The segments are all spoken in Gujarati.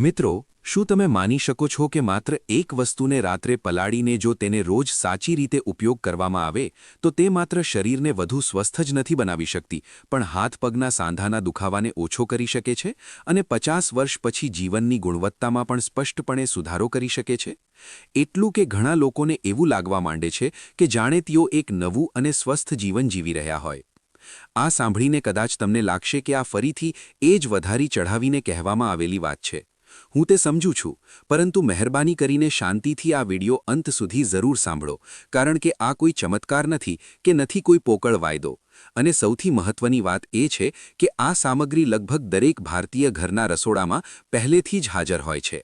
મિત્રો, શું તમે માની શકો છો કે માત્ર એક વસ્તુને રાત્રે પલાળીને જો તેને રોજ સાચી રીતે ઉપયોગ કરવામાં આવે, તો તે માત્ર શરીરને વધુ સ્વસ્થ જ નથી બનાવી શકતી, પણ હાથ પગના સાંધાના દુખાવાને ઓછો કરી શકે છે અને પચાસ વર્ષ પછી જીવનની ગુણવત્તામાં પણ સ્પષ્ટપણે સુધારો કરી શકે છે? એટલું કે ઘણા લોકોને એવું લાગવા માંડે છે કે જાણે તેઓ એક નવું અને સ્વસ્થ જીવન જીવી રહ્યા હોય. આ સાંભળીને કદાચ તમને લાગશે કે આ ફરીથી એ જ વધારી ચઢાવીને કહેવામાં આવેલી વાત છે. હું તે સમજું છું, પરંતુ મહેરબાની કરીને શાંતિથી આ વિડિયો અંત સુધી જરૂર સાંભળો, કારણ કે આ કોઈ ચમત્કાર નથી કે નથી કોઈ પોકળ વાયદો. અને સૌથી મહત્વની વાત એ છે કે આ સામગ્રી લગભગ દરેક ભારતીય ઘરના રસોડામાં પહેલેથી જ હાજર હોય છે.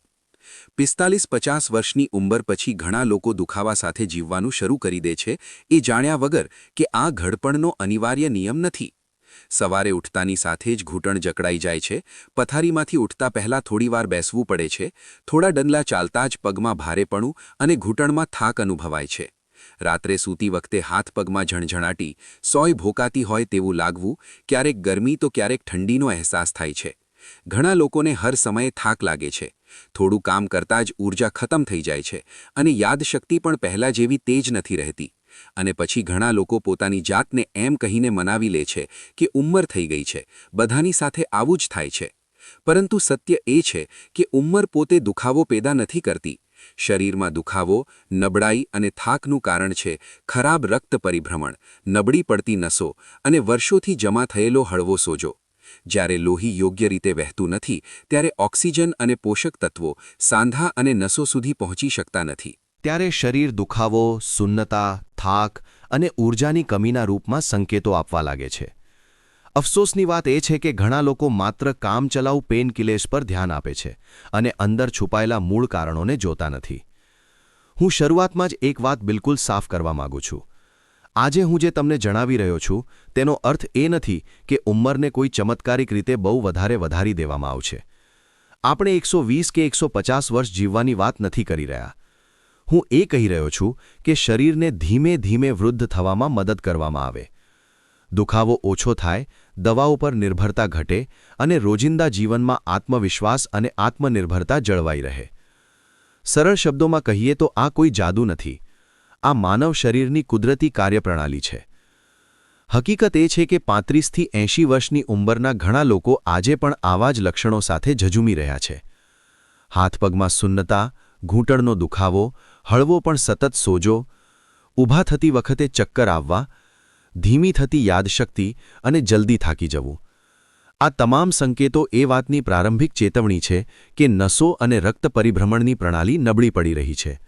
પિસ્તાલીસ પચાસ વર્ષની ઉંમર પછી ઘણા લોકો દુખાવા સાથે જીવવાનું શરૂ કરી દે છે, એ જાણ્યા વગર કે આ ઘડપણનો અનિવાર્ય નિયમ નથી. સવારે ઉઠતાની સાથે જ ઘૂંટણ જકડાઈ જાય છે. પથારીમાંથી ઉઠતા પહેલાં થોડીવાર બેસવું પડે છે. થોડા ડંડલા ચાલતા જ પગમાં ભારેપણું અને ઘૂંટણમાં થાક અનુભવાય છે. રાત્રે સૂતી વખતે હાથ પગમાં ઝણઝણાટી, સોય ભોકાતી હોય તેવું લાગવું, ક્યારેક ગરમી તો ક્યારેક ઠંડીનો અહેસાસ થાય છે. ઘણા લોકોને હર સમયે થાક લાગે છે. થોડું કામ કરતાં જ ઊર્જા ખતમ થઈ જાય છે અને યાદશક્તિ પણ પહેલાં જેવી તેજ નથી રહેતી. અને પછી ઘણા લોકો પોતાની જાતને એમ કહીને મનાવી લે છે કે ઉંમર થઈ ગઈ છે, બધાની સાથે આવું જ થાય છે. પરંતુ સત્ય એ છે કે ઉંમર પોતે દુખાવો પેદા નથી કરતી. શરીરમાં દુખાવો, નબળાઈ અને થાકનું કારણ છે ખરાબ રક્ત પરિભ્રમણ, નબળી પડતી નસો અને વર્ષોથી જમા થયેલો હળવો સોજો. જ્યારે લોહી યોગ્ય રીતે વહેતું નથી, ત્યારે ઓક્સિજન અને પોષક તત્વો સાંધા અને નસો સુધી પહોંચી શકતા નથી. ત્યારે શરીર દુખાવો, સુન્નતા થાક અને ઊર્જાની કમીના રૂપમાં સંકેતો આપવા લાગે છે. અફસોસની વાત એ છે કે ઘણા લોકો માત્ર કામચલાઉ પેનકિલેસ પર ધ્યાન આપે છે અને અંદર છુપાયેલા મૂળ કારણોને જોતા નથી. હું શરૂઆતમાં જ એક વાત બિલકુલ સાફ કરવા માંગુ છું. આજે હું જે તમને જણાવી રહ્યો છું, તેનો અર્થ એ નથી કે ઉંમરને કોઈ ચમત્કારિક રીતે બહુ વધારે વધારી દેવામાં આવશે. આપણે એકસો કે એકસો વર્ષ જીવવાની વાત નથી કરી રહ્યા. હું એ કહી રહ્યો છું કે શરીરને ધીમે ધીમે વૃદ્ધ થવામાં મદદ કરવામાં આવે. દુખાવો ઓછો થાય, દવાઓ પર નિર્ભરતા ઘટે અને રોજિંદા જીવનમાં આત્મવિશ્વાસ અને આત્મનિર્ભરતા જળવાઈ રહે. સરળ શબ્દોમાં કહીએ તો આ કોઈ જાદુ નથી. આ માનવ શરીરની કુદરતી કાર્યપ્રણાલી છે. હકીકત એ છે કે પાંત્રીસથી એંશી વર્ષની ઉંમરના ઘણા લોકો આજે પણ આવા જ લક્ષણો સાથે ઝઝૂમી રહ્યા છે. હાથપગમાં સુન્નતા, ઘૂંટણનો દુખાવો હળવો પણ સતત સોજો, ઊભા થતી વખતે ચક્કર આવવા, ધીમી થતી યાદશક્તિ અને જલ્દી થાકી જવું. આ તમામ સંકેતો એ વાતની પ્રારંભિક ચેતવણી છે કે નસો અને રક્ત પરિભ્રમણની પ્રણાલી નબળી પડી રહી છે.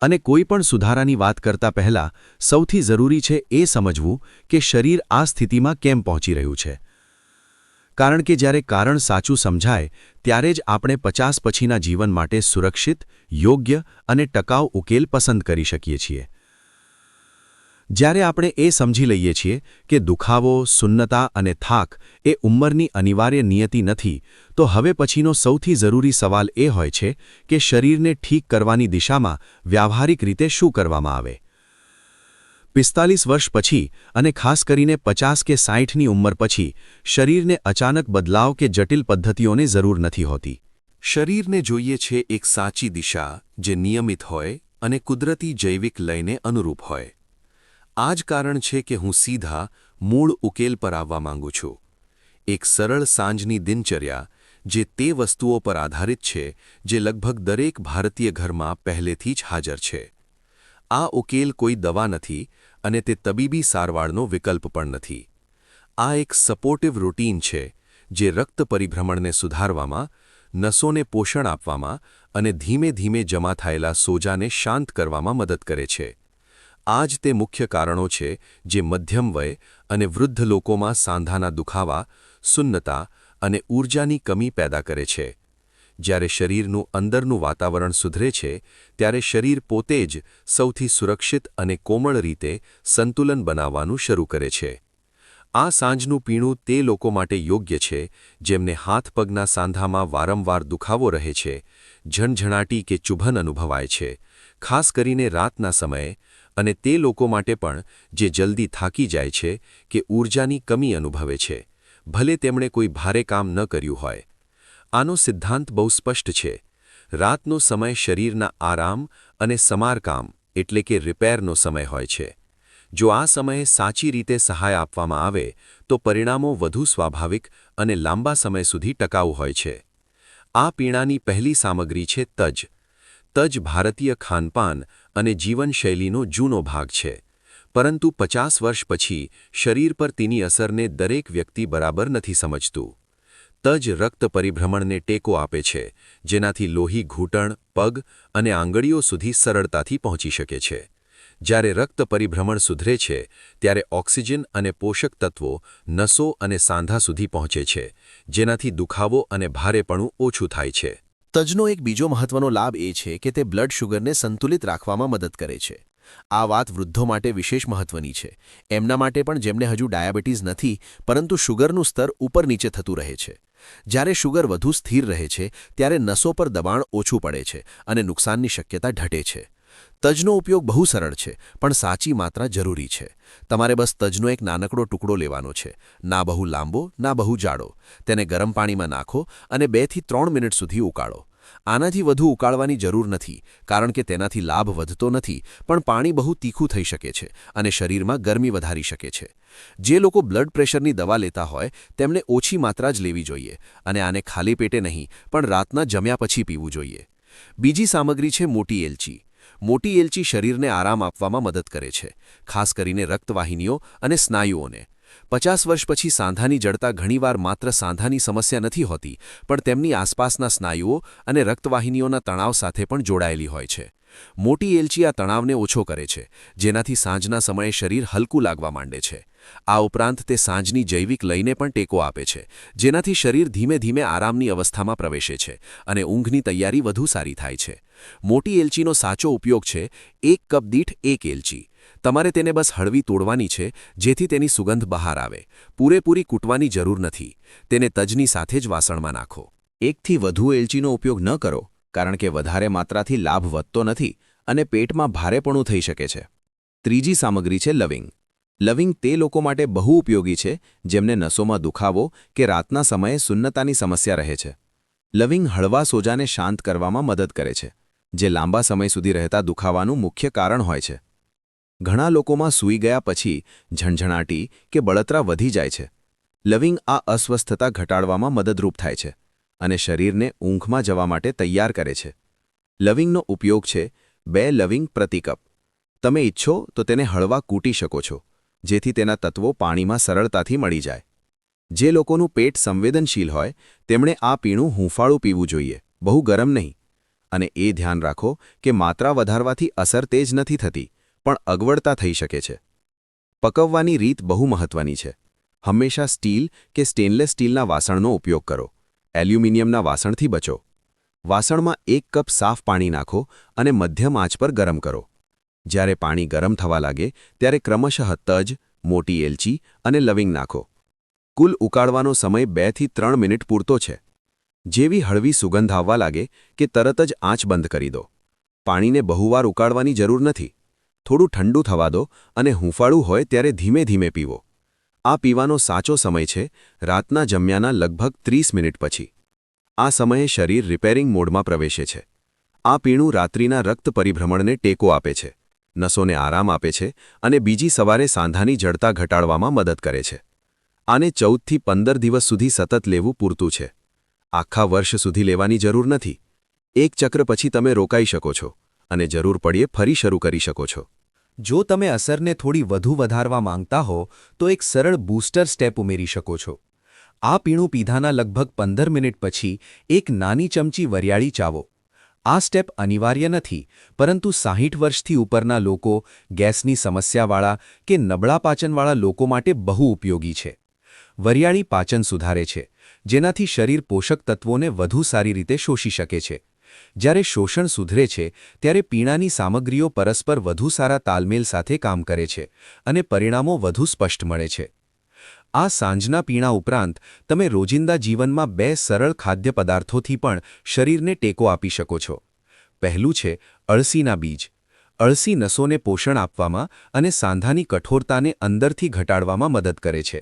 અને કોઈ પણ સુધારાની વાત કરતા પહેલા સૌથી જરૂરી છે એ સમજવું કે શરીર આ સ્થિતિમાં કેમ પહોંચી રહ્યું છે. કારણ કે જ્યારે કારણ સાચું સમજાય, ત્યારે જ આપણે પચાસ પછીના જીવન માટે સુરક્ષિત, યોગ્ય અને ટકાઉ ઉકેલ પસંદ કરી શકીએ છીએ. જ્યારે આપણે એ સમજી લઈએ છીએ કે દુખાવો, સુન્નતા અને થાક એ ઉંમરની અનિવાર્ય નિયતિ નથી, તો હવે પછીનો સૌથી જરૂરી સવાલ એ હોય છે કે શરીરને ઠીક કરવાની દિશામાં વ્યાવહારિક રીતે શું કરવામાં આવે? પિસ્તાલીસ વર્ષ પછી અને ખાસ કરીને પચાસ કે સાઠની ઉંમર પછી, શરીરને અચાનક બદલાવ કે જટિલ પદ્ધતિઓને જરૂર નથી હોતી. શરીરને જોઈએ છે એક સાચી દિશા, જે નિયમિત હોય અને કુદરતી જૈવિક લયને અનુરૂપ હોય. આ જ કારણ છે કે હું સીધા મૂળ ઉકેલ પર આવવા માંગુ છું. એક સરળ સાંજની દિનચર્યા, જે તે વસ્તુઓ પર આધારિત છે, જે લગભગ દરેક ભારતીય ઘરમાં પહેલેથી જ હાજર છે. આ ઉકેલ કોઈ દવા નથી અને તે તબીબી સારવારનો વિકલ્પ પણ નથી. આ એક સપોર્ટિવ રૂટીન છે, જે રક્ત પરિભ્રમણને સુધારવામાં, નસોને પોષણ આપવામાં અને ધીમે ધીમે જમા થયેલા સોજાને શાંત કરવામાં મદદ કરે છે. આ જ તે મુખ્ય કારણો છે, જે મધ્યમ વય અને વૃદ્ધ લોકોમાં સાંધાના દુખાવા, સુન્નતા અને ઊર્જાની કમી પેદા કરે છે. જ્યારે શરીરનું અંદરનું વાતાવરણ સુધરે છે, ત્યારે શરીર પોતે જ સૌથી સુરક્ષિત અને કોમળ રીતે સંતુલન બનાવવાનું શરૂ કરે છે. આ સાંજનું પીણું તે લોકો માટે યોગ્ય છે, જેમને હાથ પગના સાંધામાં વારંવાર દુખાવો રહે છે, ઝણઝણાટી કે ચુભન અનુભવાય છે, ખાસ કરીને રાતના સમયે, અને તે લોકો માટે પણ જે જલ્દી થાકી જાય છે કે ઊર્જાની કમી અનુભવે છે. ભલે તેમણે કોઈ ભારે કામ ન કર્યું હોય. આનો સિદ્ધાંત બહુ સ્પષ્ટ છે. રાતનો સમય શરીરના આરામ અને સમારકામ, એટલે કે રિપેરનો સમય હોય છે. જો આ સમયે સાચી રીતે સહાય આપવામાં આવે, તો પરિણામો વધુ સ્વાભાવિક અને લાંબા સમય સુધી ટકાઉ હોય છે. આ પીણાની પહેલી સામગ્રી છે તજ. તજ ભારતીય ખાનપાન અને જીવનશૈલીનો જૂનો ભાગ છે. પરંતુ પચાસ વર્ષ પછી, શરીર પર તેની અસરને દરેક વ્યક્તિ બરાબર નથી સમજતું. તજ રક્ત પરિભ્રમણને ટેકો આપે છે, જેનાથી લોહી ઘૂંટણ, પગ અને આંગળીઓ સુધી સરળતાથી પહોંચી શકે છે. જ્યારે રક્ત પરિભ્રમણ સુધરે છે, ત્યારે ઓક્સિજન અને પોષક તત્વો નસો અને સાંધા સુધી પહોંચે છે, જેનાથી દુખાવો અને ભારેપણું ઓછું થાય છે. તજનો એક બીજો મહત્વનો લાભ એ છે કે તે બ્લડ શુગરને સંતુલિત રાખવામાં મદદ કરે છે. આ વાત વૃદ્ધો માટે વિશેષ મહત્વની છે. એમના માટે પણ જેમને હજુ ડાયાબિટીસ નથી, પરંતુ શુગરનું સ્તર ઉપર નીચે થતું રહે છે. જ્યારે શુગર વધુ સ્થિર રહે છે, ત્યારે નસો પર દબાણ ઓછું પડે છે અને નુકસાનની શક્યતા ઘટે છે. તજનો ઉપયોગ બહુ સરળ છે, પણ સાચી માત્રા જરૂરી છે. તમારે બસ તજનો એક નાનકડો ટુકડો લેવાનો છે. ના બહુ લાંબો, ના બહુ જાડો. તેને ગરમ પાણીમાં નાખો અને બેથી ત્રણ મિનિટ સુધી ઉકાળો. આનાથી વધુ ઉકાળવાની જરૂર નથી, કારણ કે તેનાથી લાભ વધતો નથી, પણ પાણી બહુ તીખું થઈ શકે છે અને શરીરમાં ગરમી વધારી શકે છે. જે લોકો બ્લડ પ્રેશરની દવા લેતા હોય, તેમને ઓછી માત્રા જ લેવી જોઈએ અને આને ખાલી પેટે નહીં, પણ રાતના જમ્યા પછી પીવું જોઈએ. બીજી સામગ્રી છે મોટી એલચી. મોટી એલચી શરીરને આરામ આપવામાં મદદ કરે છે, ખાસ કરીને રક્તવાહિનીઓ અને સ્નાયુઓને. પચાસ વર્ષ પછી સાંધાની જડતા ઘણીવાર માત્ર સાંધાની સમસ્યા નથી હોતી, પણ તેમની આસપાસના સ્નાયુઓ અને રક્તવાહિનીઓના તણાવ સાથે પણ જોડાયેલી હોય છે. મોટી એલચી આ તણાવને ઓછો કરે છે, જેનાથી સાંજના સમયે શરીર હલકું લાગવા માંડે છે. આ ઉપરાંત તે સાંજની જૈવિક લઈને પણ ટેકો આપે છે, જેનાથી શરીર ધીમે ધીમે આરામની અવસ્થામાં પ્રવેશે છે અને ઊંઘની તૈયારી વધુ સારી થાય છે. મોટી એલચીનો સાચો ઉપયોગ છે, એક કપ દીઠ એક એલચી. તમારે તેને બસ હળવી તોડવાની છે, જેથી તેની સુગંધ બહાર આવે. પૂરેપૂરી કૂટવાની જરૂર નથી. તેને તજની સાથે જ વાસણમાં નાખો. એકથી વધુ એલચીનો ઉપયોગ ન કરો. કારણ કે વધારે માત્રાથી લાભ વધતો નથી અને પેટમાં ભારેપણું થઈ શકે છે. ત્રીજી સામગ્રી છે લવિંગ. લવિંગ તે લોકો માટે બહુ ઉપયોગી છે, જેમને નસોમાં દુખાવો કે રાતના સમયે સુન્નતાની સમસ્યા રહે છે. લવિંગ હળવા સોજાને શાંત કરવામાં મદદ કરે છે, જે લાંબા સમય સુધી રહેતા દુખાવાનું મુખ્ય કારણ હોય છે. ઘણા લોકોમાં સૂઈ ગયા પછી ઝણઝણાટી કે બળતરા વધી જાય છે. લવિંગ આ અસ્વસ્થતા ઘટાડવામાં મદદરૂપ થાય છે. અને શરીરને ઊંઘમાં જવા માટે તૈયાર કરે છે. લવિંગનો ઉપયોગ છે બે લવિંગ પ્રતિ કપ તમે ઈચ્છો તો તેને હળવા કૂટી શકો છો, જેથી તેના તત્વો પાણીમાં સરળતાથી મળી જાય. જે લોકોનું પેટ સંવેદનશીલ હોય, તેમણે આ પીણું હૂંફાળું પીવું જોઈએ, બહુ ગરમ નહીં. અને એ ધ્યાન રાખો કે માત્રા વધારવાથી અસર તેજ નથી થતી, પણ અગવડતા થઈ શકે છે. પકવવાની રીત બહુ મહત્વની છે. હંમેશા સ્ટીલ કે સ્ટેનલેસ સ્ટીલના વાસણનો ઉપયોગ કરો. એલ્યુમિનિયમના વાસણથી બચો. વાસણમાં એક કપ સાફ પાણી નાખો અને મધ્યમ આંચ પર ગરમ કરો. જ્યારે પાણી ગરમ થવા લાગે, ત્યારે ક્રમશઃ તજ, મોટી એલચી અને લવિંગ નાખો. કુલ ઉકાળવાનો સમય બેથી ત્રણ મિનિટ પૂરતો છે. જેવી હળવી સુગંધ આવવા લાગે કે તરત જ આંચ બંધ કરી દો. પાણીને બહુવાર ઉકાળવાની જરૂર નથી. થોડું ઠંડુ થવા દો અને હૂંફાળું હોય ત્યારે ધીમે ધીમે પીવો. આ પીવાનો સાચો સમય છે, રાતના જમ્યાના લગભગ ત્રીસ મિનિટ પછી. આ સમયે શરીર રિપેરિંગ મોડમાં પ્રવેશે છે. આ પીણું રાત્રિના રક્ત પરિભ્રમણને ટેકો આપે છે. નસોને આરામ આપે છે અને બીજી સવારે સાંધાની જડતા ઘટાડવામાં મદદ કરે છે. આને ચૌદથી પંદર દિવસ સુધી સતત લેવું પૂરતું છે. આખા વર્ષ સુધી લેવાની જરૂર નથી. એક ચક્ર પછી તમે રોકાઈ શકો છો અને જરૂર પડીએ ફરી શરૂ કરી શકો છો. જો તમે અસરને થોડી વધુ વધારવા માંગતા હો, તો એક સરળ બૂસ્ટર સ્ટેપ ઉમેરી શકો છો. આ પીણું પીધાના લગભગ પંદર મિનિટ પછી એક નાની ચમચી વરિયાળી ચાવો. આ સ્ટેપ અનિવાર્ય નથી, પરંતુ સાહીઠ વર્ષથી ઉપરના લોકો ગેસની સમસ્યાવાળા કે નબળા પાચનવાળા લોકો માટે બહુ ઉપયોગી છે. વરિયાળી પાચન સુધારે છે, જેનાથી શરીર પોષક તત્વોને વધુ સારી રીતે શોષી શકે છે. જ્યારે શોષણ સુધરે છે, ત્યારે પીણાની સામગ્રીઓ પરસ્પર વધુ સારા તાલમેલ સાથે કામ કરે છે અને પરિણામો વધુ સ્પષ્ટ મળે છે. આ સાંજના પીણા ઉપરાંત, તમે રોજિંદા જીવનમાં બે સરળ ખાદ્ય પદાર્થોથી પણ શરીરને ટેકો આપી શકો છો. પહેલું છે, અળસીના બીજ. અળસી નસોને પોષણ આપવામાં અને સાંધાની કઠોરતાને અંદરથી ઘટાડવામાં મદદ કરે છે.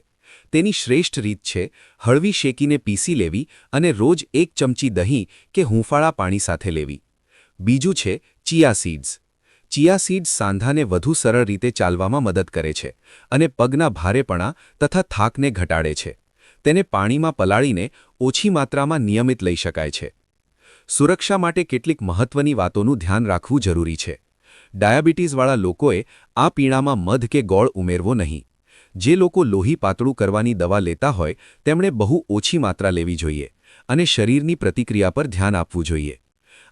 તેની શ્રેષ્ઠ રીત છે, હળવી શેકીને પીસી લેવી અને રોજ એક ચમચી દહીં કે હૂંફાળા પાણી સાથે લેવી. બીજું છે, ચિયા સીડ્સ. ચિયા સીડ્સ સાંધાને વધુ સરળ રીતે ચાલવામાં મદદ કરે છે અને પગના ભારેપણા તથા થાકને ઘટાડે છે. તેને પાણીમાં પલાળીને ઓછી માત્રામાં નિયમિત લઈ શકાય છે. સુરક્ષા માટે કેટલીક મહત્વની વાતોનું ધ્યાન રાખવું જરૂરી છે. ડાયાબિટીસવાળા લોકોએ આ પીણામાં મધ કે ગોળ ઉમેરવો નહીં. જે લોકો લોહી પાતળું કરવાની દવા લેતા હોય, તેમણે બહુ ઓછી માત્રા લેવી જોઈએ અને શરીરની પ્રતિક્રિયા પર ધ્યાન આપવું જોઈએ.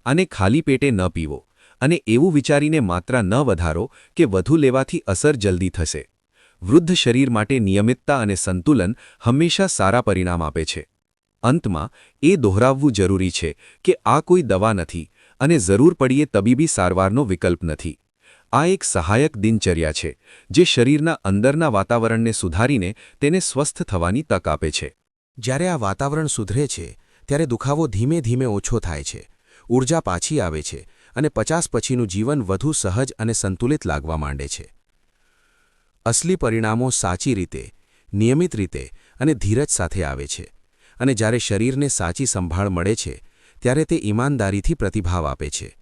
આને ખાલી પેટે ન પીવો અને એવું વિચારીને માત્રા ન વધારો કે વધુ લેવાથી અસર જલ્દી થશે. વૃદ્ધ શરીર માટે નિયમિતતા અને સંતુલન હંમેશા સારા પરિણામ આપે છે. અંતમાં, એ દોહરાવવું જરૂરી છે કે આ કોઈ દવા નથી અને જરૂર પડીએ તબીબી સારવારનો વિકલ્પ નથી. આ એક સહાયક દિનચર્યા છે, જે શરીરના અંદરના વાતાવરણને સુધારીને તેને સ્વસ્થ થવાની તક આપે છે. જ્યારે આ વાતાવરણ સુધરે છે, ત્યારે દુખાવો ધીમે ધીમે ઓછો થાય છે ઊર્જા પાછી આવે છે અને પચાસ પછીનું જીવન વધુ સહજ અને સંતુલિત લાગવા માંડે છે. અસલી પરિણામો સાચી રીતે, નિયમિત રીતે અને ધીરજ સાથે આવે છે અને જ્યારે શરીરને સાચી સંભાળ મળે છે, ત્યારે તે ઈમાનદારીથી પ્રતિભાવ આપે છે.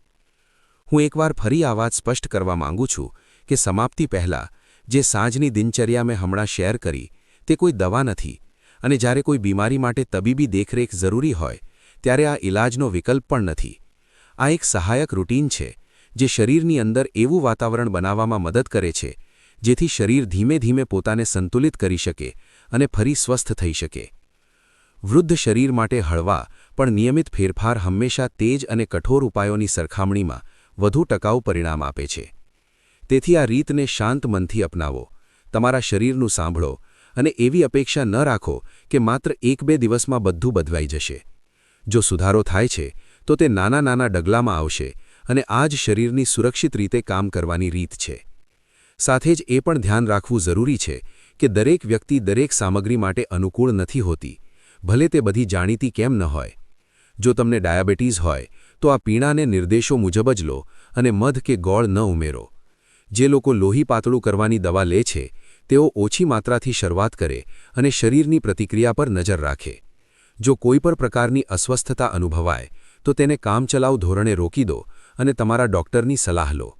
હું એકવાર ફરી આ વાત સ્પષ્ટ કરવા માંગુ છું કે સમાપ્તિ પહેલાં જે સાંજની દિનચર્યા મેં હમણાં શેર કરી, તે કોઈ દવા નથી અને જ્યારે કોઈ બીમારી માટે તબીબી દેખરેખ જરૂરી હોય, ત્યારે આ ઇલાજનો વિકલ્પ પણ નથી. આ એક સહાયક રૂટીન છે, જે શરીરની અંદર એવું વાતાવરણ બનાવવામાં મદદ કરે છે, જેથી શરીર ધીમે ધીમે પોતાને સંતુલિત કરી શકે અને ફરી સ્વસ્થ થઈ શકે. વૃદ્ધ શરીર માટે હળવા પણ નિયમિત ફેરફાર હંમેશા તેજ અને કઠોર ઉપાયોની સરખામણીમાં વધુ ટકાઉ પરિણામ આપે છે. તેથી આ રીતને શાંત મનથી અપનાવો, તમારા શરીરનું સાંભળો અને એવી અપેક્ષા ન રાખો કે માત્ર એક બે દિવસમાં બધું બદલાઈ જશે. જો સુધારો થાય છે, તો તે નાના નાના ડગલામાં આવશે અને આ જ શરીરની સુરક્ષિત રીતે કામ કરવાની રીત છે. સાથે જ એ પણ ધ્યાન રાખવું જરૂરી છે કે દરેક વ્યક્તિ દરેક સામગ્રી માટે અનુકૂળ નથી હોતી, ભલે તે બધી જાણીતી કેમ ન હોય. જો તમને ડાયાબિટીસ હોય તો આ પીણાને નિર્દેશો મુજબ જ લો અને મધ કે ગોળ ન ઉમેરો. જે લોકો લોહી પાતળું કરવાની દવા લે છે, તેઓ ઓછી માત્રાથી શરૂઆત કરે અને શરીરની પ્રતિક્રિયા પર નજર રાખે. જો કોઈ પણ પ્રકારની અસ્વસ્થતા અનુભવાય, તો તેને કામચલાઉ ધોરણે રોકી દો અને તમારા ડોક્ટરની સલાહ લો.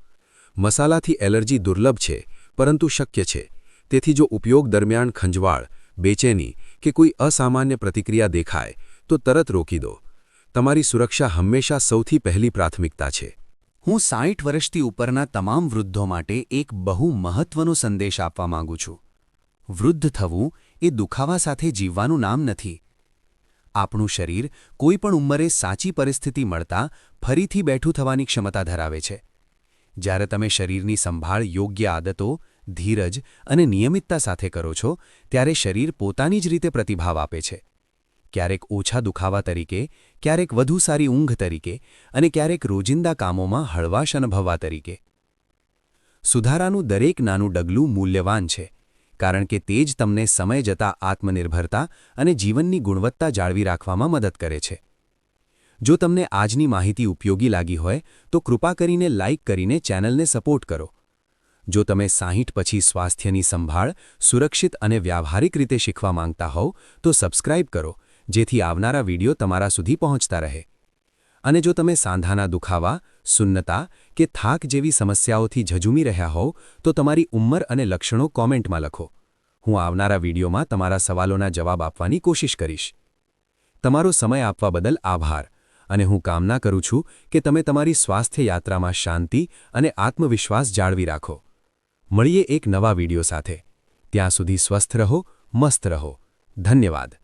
મસાલાથી એલર્જી દુર્લભ છે, પરંતુ શક્ય છે. તેથી જો ઉપયોગ દરમિયાન ખંજવાળ, બેચેની કે કોઈ અસામાન્ય પ્રતિક્રિયા દેખાય, તો તરત રોકી દો. તમારી સુરક્ષા હંમેશા સૌથી પહેલી પ્રાથમિકતા છે. હું સાઠ વર્ષથી ઉપરના તમામ વૃદ્ધો માટે એક બહુ મહત્વનો સંદેશ આપવા માંગુ છું. વૃદ્ધ થવું એ દુખાવા સાથે જીવવાનું નામ નથી. આપણું શરીર કોઈપણ ઉંમરે સાચી પરિસ્થિતિ મળતા ફરીથી બેઠું થવાની ક્ષમતા ધરાવે છે. જ્યારે તમે શરીરની સંભાળ યોગ્ય આદતો, ધીરજ અને નિયમિતતા સાથે કરો છો, ત્યારે શરીર પોતાની જ રીતે પ્રતિભાવ આપે છે. ક્યારેક ઓછા દુખાવા તરીકે, ક્યારેક વધુ સારી ઊંઘ તરીકે અને ક્યારેક રોજિંદા કામોમાં હળવાશ અનુભવવા તરીકે. સુધારાનું દરેક નાનું ડગલું મૂલ્યવાન છે, કારણ કે તે જ તમને સમય જતાં આત્મનિર્ભરતા અને જીવનની ગુણવત્તા જાળવી રાખવામાં મદદ કરે છે. જો તમને આજની માહિતી ઉપયોગી લાગી હોય, તો કૃપા કરીને લાઇક કરીને ચેનલને સપોર્ટ કરો. જો તમે સાહીઠ પછી સ્વાસ્થ્યની સંભાળ, સુરક્ષિત અને વ્યાવહારિક રીતે શીખવા માંગતા હોવ, તો સબસ્ક્રાઇબ કરો જેથી આવનારા વીડિયો તમારા સુધી પહોંચતા રહે. અને જો તમે સાંધાના દુખાવા, સુન્નતા કે થાક જેવી સમસ્યાઓથી ઝઝૂમી રહ્યા હોવ, તો તમારી ઉંમર અને લક્ષણો કોમેન્ટમાં લખો. હું આવનારા વિડીયોમાં તમારા સવાલોના જવાબ આપવાની કોશિશ કરીશ. તમારો સમય આપવા બદલ આભાર, અને હું કામના કરું છું કે તમે તમારી સ્વાસ્થ્ય યાત્રામાં શાંતિ અને આત્મવિશ્વાસ જાળવી રાખો. મળીએ એક નવા વીડિયો સાથે. ત્યાં સુધી સ્વસ્થ રહો, મસ્ત રહો. ધન્યવાદ.